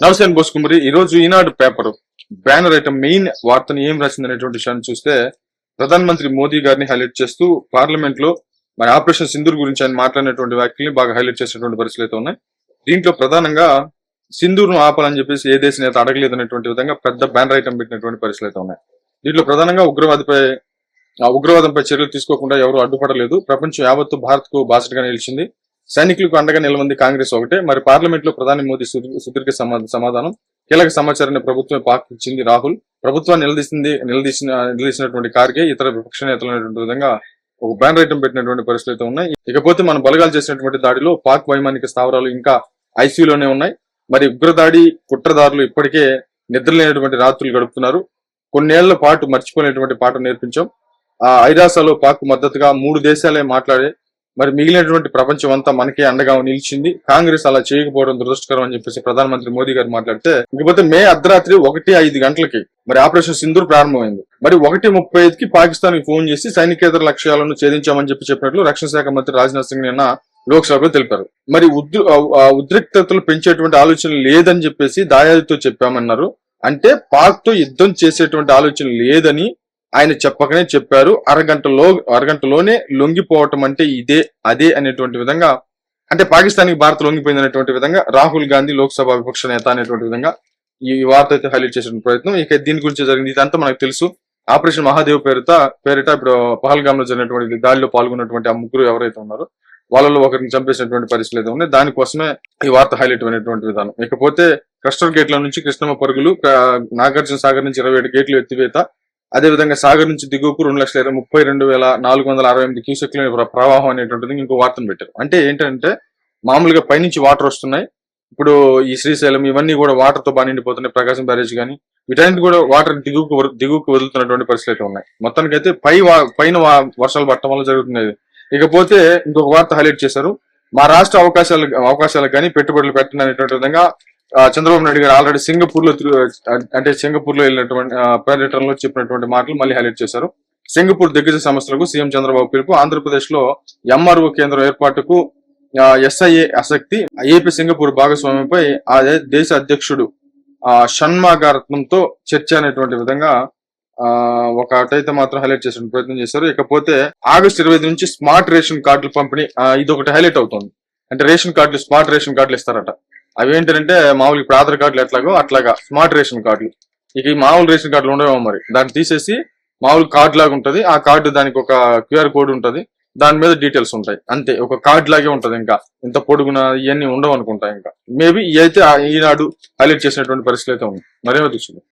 నవసేన్ బోస్ కుమారి ఈ రోజు Eenadu paper banner item main వార్తను ఏం రాసింది అనేటువంటి విషయాన్ని చూస్తే ప్రధాన మంత్రి మోదీ గారిని హైలైట్ చేస్తూ పార్లమెంట్లో మరి ఆపరేషన్ సింధూర్ గురించి ఆయన మాట్లాడినటువంటి వ్యాఖ్యల్ని బాగా హైలైట్ చేసినటువంటి పరిస్థితులు అయితే ఉన్నాయి. దీంట్లో ప్రధానంగా సింధూర్ను ఆపాలని చెప్పేసి ఏ దేశ నేత అడగలేదు అనేటువంటి విధంగా పెద్ద బ్యానర్ ఐటమ్ పెట్టినటువంటి పరిస్థితులు అయితే ఉన్నాయి. దీంట్లో ప్రధానంగా ఉగ్రవాదిపై ఆ ఉగ్రవాదంపై చర్యలు తీసుకోకుండా ఎవరు అడ్డుపడలేదు. ప్రపంచం యావత్తు భారత్కు బాసటగా నిలిచింది. సైనికులకు అండగా నిలవంది కాంగ్రెస్ ఒకటే. మరి పార్లమెంట్లో ప్రధాని మోదీ సుదీర్ఘ సమాధానం. కీలక సమాచారాన్ని ప్రభుత్వం పాక్ ఇచ్చింది రాహుల్. ప్రభుత్వాన్ని నిలదీసింది నిలదీసిన నిలదీసినటువంటి కార్గే ఇతర విపక్ష నేతలు విధంగా ఒక బ్యాన్ రైటం పెట్టినటువంటి పరిస్థితులు అయితే ఉన్నాయి. ఇకపోతే మనం బలగాలు చేసినటువంటి దాడిలో పాక్ వైమానిక స్థావరాలు ఇంకా ఐసీయూలోనే ఉన్నాయి. మరి ఉగ్రదాడి కుట్రదారులు ఇప్పటికే నిద్రలేనటువంటి రాత్రులు గడుపుతున్నారు. కొన్నేళ్ళ పాటు మర్చిపోలేనటువంటి పాట నేర్పించాం. ఆ ఐరాసలో పాక్ మద్దతుగా మూడు దేశాలే మాట్లాడే మరి మిగిలినటువంటి ప్రపంచం అంతా మనకే అండగా నిలిచింది. కాంగ్రెస్ అలా చేయకపోవడం దురదృష్టకరం అని చెప్పేసి ప్రధానమంత్రి మోదీ గారు మాట్లాడితే ఇకపోతే మే అర్ధరాత్రి ఒకటి ఐదు గంటలకి మరి ఆపరేషన్ సింధూర్ ప్రారంభమైంది. మరి ఒకటి ముప్పై ఐదుకి పాకిస్తాన్కి ఫోన్ చేసి సైనికేతర లక్ష్యాలను ఛేదించామని చెప్పి చెప్పినట్లు రక్షణ శాఖ మంత్రి రాజ్నాథ్ సింగ్ నిన్న లోక్సభలో తెలిపారు. మరి ఉద్రి ఉద్రిక్తతలు పెంచేటువంటి ఆలోచన లేదని చెప్పేసి దాయాదితో చెప్పామన్నారు. అంటే పాక్తో యుద్ధం చేసేటువంటి ఆలోచన లేదని ఆయన చెప్పకనే చెప్పారు. అరగంటలో అరగంటలోనే లొంగిపోవటం అంటే ఇదే అదే అనేటువంటి విధంగా అంటే పాకిస్తాన్కి భారత్ లొంగిపోయింది అనేటువంటి విధంగా రాహుల్ గాంధీ లోక్సభ విపక్ష నేత అనేటువంటి విధంగా ఈ వార్త అయితే హైలైట్ చేసిన ప్రయత్నం. ఇక దీని గురించి జరిగింది ఇదంతా మనకు తెలుసు. ఆపరేషన్ మహాదేవ్ పేరుత పేరిట ఇప్పుడు పహల్గామ్లో జరిగినటువంటి దాడిలో పాల్గొన్నటువంటి ఆ ముగ్గురు ఎవరైతే ఉన్నారో వాళ్ళలో ఒకరిని చంపేసినటువంటి పరిస్థితులు అయితే ఉన్నాయి దానికోసమే ఈ వార్త హైలైట్ అయినటువంటి విధానం. ఇకపోతే క్రస్టర్ గేట్ల నుంచి కృష్ణమ్మ పరుగులు నాగార్జున సాగర్ నుంచి ఇరవై ఏడు గేట్లు ఎత్తివేత అదే విధంగా సాగర్ నుంచి దిగువకు రెండు లక్షల ఇరవై ముప్పై రెండు వేల నాలుగు వందల అరవై ఎనిమిది క్యూసెక్ల ప్రవాహం అనేటువంటిది ఇంకో వార్తను పెట్టారు. అంటే ఏంటంటే మామూలుగా పైనుంచి వాటర్ వస్తున్నాయి. ఇప్పుడు ఈ శ్రీశైలం ఇవన్నీ కూడా వాటర్తో బాగా నిండిపోతున్నాయి. ప్రకాశం బ్యారేజ్ కానీ వీటన్నిటి కూడా వాటర్ దిగువకు దిగువకు వదులుతున్నటువంటి పరిస్థితులు అయితే ఉన్నాయి. మొత్తానికి అయితే పై వా- పైన వర్షాలు పట్టడం వల్ల జరుగుతున్నది ఇకపోతే ఇంకొక వార్త హైలైట్ చేశారు. మా రాష్ట్ర అవకాశాలు అవకాశాలకు కానీ పెట్టుబడులు పెట్టడం అనేటువంటి విధంగా చంద్రబాబు నాయుడు గారు ఆల్రెడీ సింగపూర్లో అంటే సింగపూర్లో వెళ్ళినటువంటి పర్యటనలో చెప్పినటువంటి మాటలు మళ్ళీ హైలైట్ చేశారు. సింగపూర్ దిగ్గజ సంస్థలకు సీఎం చంద్రబాబు పిలుపు ఆంధ్రప్రదేశ్లో ఎంఆర్ఓ కేంద్రం ఏర్పాటుకు ఎస్ఐఏ ఆసక్తి ఏపీ సింగపూర్ భాగస్వామ్యంపై ఆ దేశ అధ్యక్షుడు ఆ షణ్మాగారత్నంతో చర్చ అనేటువంటి విధంగా ఆ ఒకటైతే మాత్రం హైలైట్ చేసిన ప్రయత్నం చేశారు. ఇకపోతే ఆగస్టు ఇరవై నుంచి స్మార్ట్ రేషన్ కార్డులు పంపిణీ ఇది ఒకటి హైలైట్ అవుతుంది. అంటే రేషన్ కార్డులు స్మార్ట్ రేషన్ కార్డులు ఇస్తారట. అవి ఏంటంటే మామూలు ఇప్పుడు ఆధార్ కార్డులు ఎట్లాగో అట్లాగా స్మార్ట్ రేషన్ కార్డులు. ఇక ఈ మామూలు రేషన్ కార్డులు ఉండవేమో మరి. దాన్ని తీసేసి మామూలు కార్డు లాగా ఉంటది. ఆ కార్డు దానికి ఒక క్యూఆర్ కోడ్ ఉంటది. దాని మీద డీటెయిల్స్ ఉంటాయి. అంతే. ఒక కార్డ్ లాగే ఉంటది ఇంకా. ఇంత పొడుగున ఇవన్నీ ఉండవు అనుకుంటా ఇంకా. మేబీ అయితే ఈనాడు హైలైట్ చేసినటువంటి పరిస్థితి అయితే ఉంది మరేమో చూస్తుంది